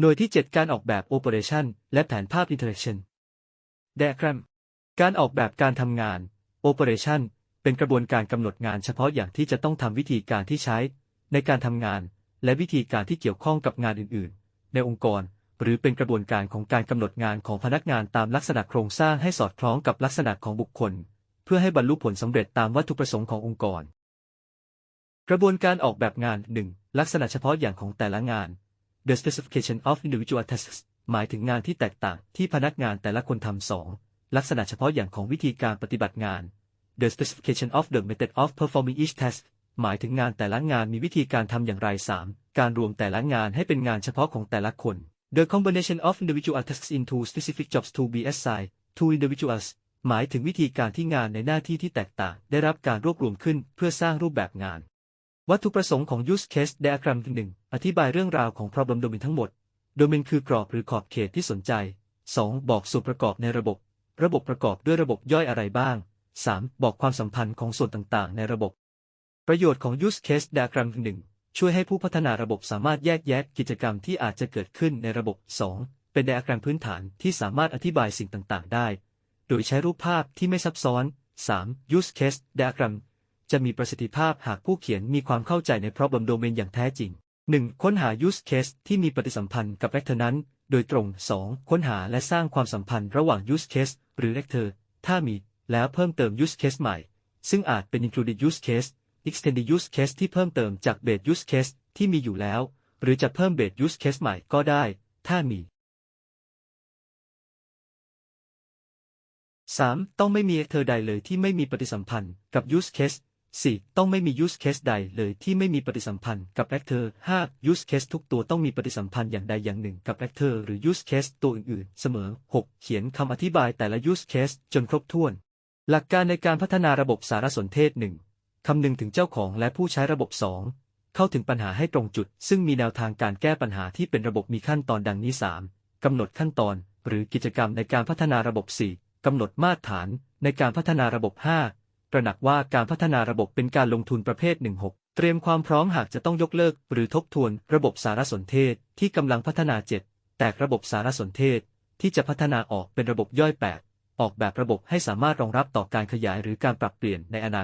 หน่วยที่ 7 การออกแบบ Operation และแผนภาพ Interaction Diagram การออกแบบการทำงาน Operation เป็นกระบวนการกำหนดงานเฉพาะอย่างที่จะต้องทำวิธีการที่ใช้ ในการทำงาน และวิธีการที่เกี่ยวข้องกับงานอื่น ๆ ในองค์กร หรือเป็นกระบวนการของการกำหนดงานของพนักงานตามลักษณะโครงสร้างให้สอดคล้องกับลักษณะของบุคคล เพื่อให้บรรลุผลสำเร็จตามวัตถุประสงค์ขององค์กร กระบวนการออกแบบงาน 1. ลักษณะเฉพาะอย่างของแต่ละงาน The specification of individual tasks หมายถึงงานที่แตกต่างที่พนักงานแต่ละคนทำสองลักษณะเฉพาะอย่างของวิธีการปฏิบัติงาน The specification of the method of performing each task หมายถึงงานแต่ละงานมีวิธีการทำอย่างไร 3. การรวมแต่ละงานให้เป็นงานเฉพาะของแต่ละคน The combination of individual tasks into specific jobs to be assigned to individuals หมายถึงวิธีการที่งานในหน้าที่ที่แตกต่าง ได้รับการรวบรวมขึ้นเพื่อสร้างรูปแบบงาน วัตถุประสงค์ของ use case diagram 1 อธิบายเรื่องราวของ problem domain ทั้งหมด domain คือกรอบหรือขอบเขตที่สนใจ 2. บอกส่วนประกอบในระบบ ระบบประกอบด้วยระบบย่อยอะไรบ้าง 3. บอกความสัมพันธ์ของส่วนต่างๆ ในระบบ ประโยชน์ของ use case diagram 1 ช่วยให้ผู้พัฒนาระบบสามารถแยกแยะกิจกรรมที่อาจจะเกิดขึ้นในระบบ 2. เป็นไดอะแกรมพื้นฐานที่สามารถอธิบายสิ่งต่างๆ ได้ โดยใช้รูปภาพที่ไม่ซับซ้อน 3. use case diagram จะมีประสิทธิภาพหากผู้เขียนมีความเข้าใจใน problem domain อย่างแท้จริง 1. ค้นหา use case ที่มีปฏิสัมพันธ์กับ actor นั้น โดยตรง 2. ค้นหาและสร้างความสัมพันธ์ระหว่าง use case หรือ actor ถ้ามี แล้วเพิ่มเติม use case ใหม่ ซึ่งอาจเป็น included use case extended use case ที่เพิ่มเติมจาก base use case ที่มีอยู่แล้ว หรือจะเพิ่ม base use case ใหม่ก็ได้ ถ้ามี 3. ต้องไม่มี actor ใดเลยที่ไม่มีปฏิสัมพันธ์กับ use case 4. ต้องไม่มี use case ใดเลยที่ไม่มีปฏิสัมพันธ์กับ actor 5. use case ทุกตัวต้องมีปฏิสัมพันธ์อย่างใดอย่างหนึ่งกับ actor หรือ use case ตัวอื่นๆ เสมอ 6. เขียนคำอธิบายแต่ละ use case จนครบถ้วน หลักการในการพัฒนาระบบสารสนเทศ 1. คำนึงถึงเจ้าของและผู้ใช้ระบบ 2. เข้าถึงปัญหาให้ตรงจุด ซึ่งมีแนวทางการแก้ปัญหาที่เป็นระบบมีขั้นตอนดังนี้ 3. กำหนดขั้นตอน หรือกิจกรรมในการพัฒนาระบบ 4. กำหนดมาตรฐาน ในการพัฒนาระบบ 5. ตระหนักว่าการพัฒนาระบบเป็นการลงทุนประเภท 16 เตรียมความพร้อมหากจะต้องยกเลิก หรือทบทวนระบบสารสนเทศที่กำลังพัฒนา 7 แตกระบบสารสนเทศที่จะพัฒนาออกเป็นระบบย่อย 8 ออกแบบระบบให้สามารถรองรับต่อการขยายหรือการปรับเปลี่ยนในอนาคต